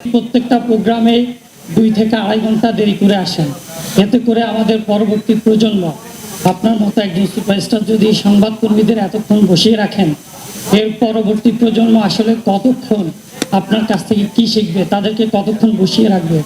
প্রত্যেকটা প্রোগ্রামে দুই থেকে আড়াই ঘণ্টা দেরি করে আসেন। এতে করে আমাদের পরবর্তী প্রজন্ম, আপনার মতো একজন সুপারস্টার যদি সংবাদকর্মীদের এতক্ষণ বসিয়ে রাখেন, এর পরবর্তী প্রজন্ম আসলে কতক্ষণ আপনার কাছ থেকে কি শিখবে, তাদেরকে কতক্ষণ বসিয়ে রাখবে?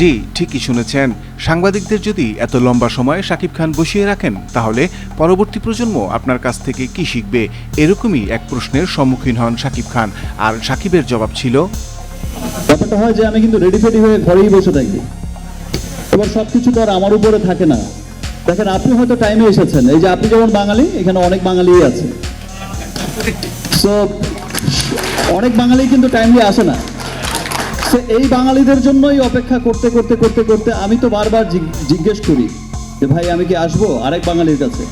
জি, ঠিকই শুনেছেন। সাংবাদিকদের যদি এত লম্বা সময় শাকিব খান বসিয়ে রাখেন, তাহলে পরবর্তী প্রজন্ম আপনার কাছ থেকে কি শিখবে? এরকমই এক প্রশ্নের সম্মুখীন হন শাকিব খান। আর শাকিবের জবাব ছিল? ব্যাপারটা হয় যে আমি কিন্তু রেডি ফেডি হয়ে ঘরেই বসে থাকি। এবার সব কিছু তো আর আমার উপরে থাকে না। দেখেন, আপনি হয়তো টাইমে এসেছেন। এই যে আপনি যেমন বাঙালি, এখানে অনেক বাঙালিই আছে। সো অনেক বাঙালি কিন্তু টাইমলি আসে না। সো এই বাঙালিদের জন্যই অপেক্ষা করতে করতে করতে করতে আমি তো বারবার জিজ্ঞেস করি যে ভাই আমি কি আসব আরেক বাঙালির কাছে?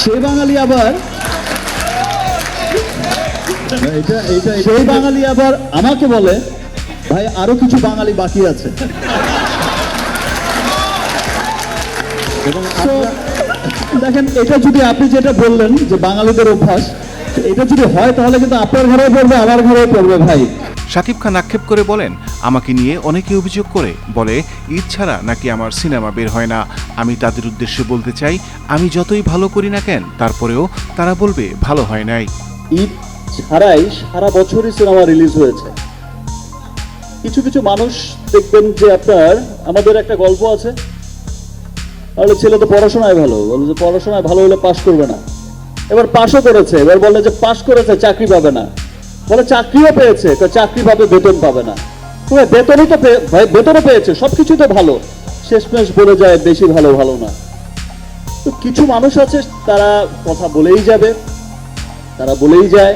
সে বাঙালি আবার এটা এটা সেই বাঙালি আবার আমাকে বলে ভাই আরও কিছু বাঙালি বাকি আছে। দেখেন এটা যদি আপনি যেটা বললেন যে বাঙালিদের অভ্যাস এটা যদি হয় তাহলে কিন্তু আপনার ঘরেও পড়বে আমার ঘরেও পড়বে ভাই। শাকিব খান আক্ষেপ করে বলেন আমাকে নিয়ে অনেকে অভিযোগ করে। বলে ঈদ ছাড়া নাকি আমার সিনেমা বের হয় না। আমি তাদের উদ্দেশ্যে বলতে চাই আমি যতই ভালো করি না কেন তারপরেও তারা বলবে ভালো হয় নাই। ঈদ ছাড়াই সারা বছরই সিনেমা রিলিজ হয়েছে। কিছু কিছু মানুষ দেখবেন যে আপনার আমাদের একটা গল্প আছে। তাহলে ছেলে তো পড়াশোনায় ভালো বলে যে পড়াশোনায় ভালো হলে পাশ করবে না। এবার পাশও করেছে, এবার বলে যে পাশ করেছে, চাকরি পাবে না। বলে চাকরিও পেয়েছে চাকরি পাবে, বেতন পাবে না। তো বেতনই তো বেতনও পেয়েছে সব কিছুই তো ভালো। শেষমেশ বলে যায়, বেশি ভালো ভালো না। তো কিছু মানুষ আছে, তারা কথা বলেই যাবে, তারা বলেই যায়।